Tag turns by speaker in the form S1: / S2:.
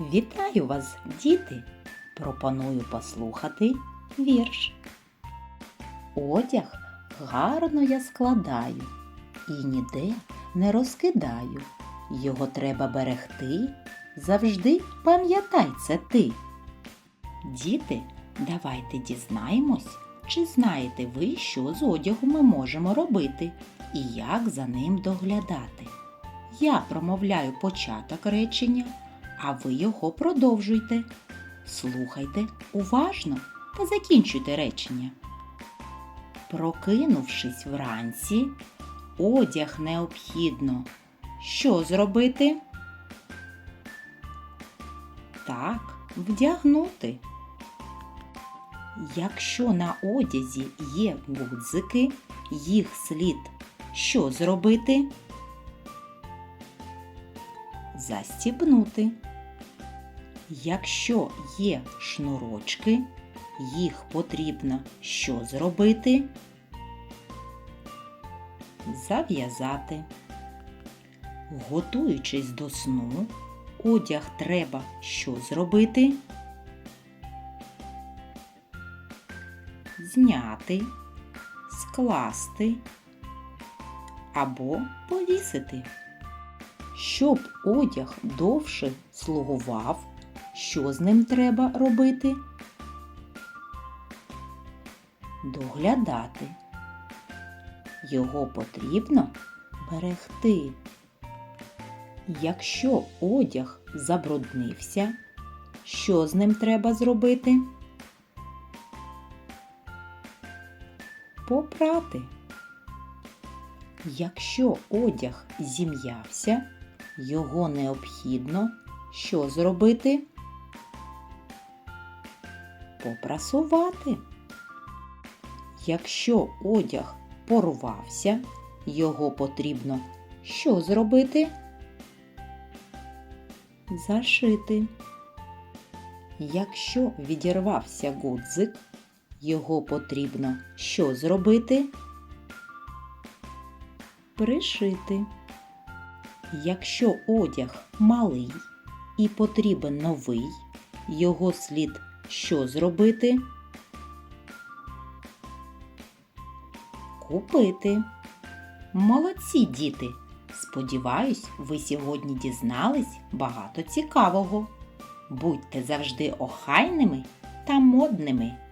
S1: Вітаю вас, діти! Пропоную послухати вірш. Одяг гарно я складаю і ніде не розкидаю. Його треба берегти, завжди пам'ятай це ти. Діти, давайте дізнаємось, чи знаєте ви, що з одягу ми можемо робити і як за ним доглядати. Я промовляю початок речення, а ви його продовжуйте. Слухайте уважно та закінчуйте речення. Прокинувшись вранці, одяг необхідно. Що зробити? Так, вдягнути. Якщо на одязі є гудзики, їх слід що зробити? Застібнути. Якщо є шнурочки, їх потрібно що зробити? Зав'язати. Готуючись до сну, одяг треба що зробити? Зняти, скласти або повісити. Щоб одяг довше слугував, що з ним треба робити? Доглядати. Його потрібно берегти. Якщо одяг забруднився, що з ним треба зробити? Попрати. Якщо одяг зім'явся, його необхідно що зробити? Попрасувати. Якщо одяг порвався, його потрібно що зробити? Зашити. Якщо відірвався гудзик, його потрібно що зробити? Пришити. Якщо одяг малий і потрібен новий, його слід що зробити? Купити. Молодці діти! Сподіваюсь, ви сьогодні дізнались багато цікавого. Будьте завжди охайними та модними.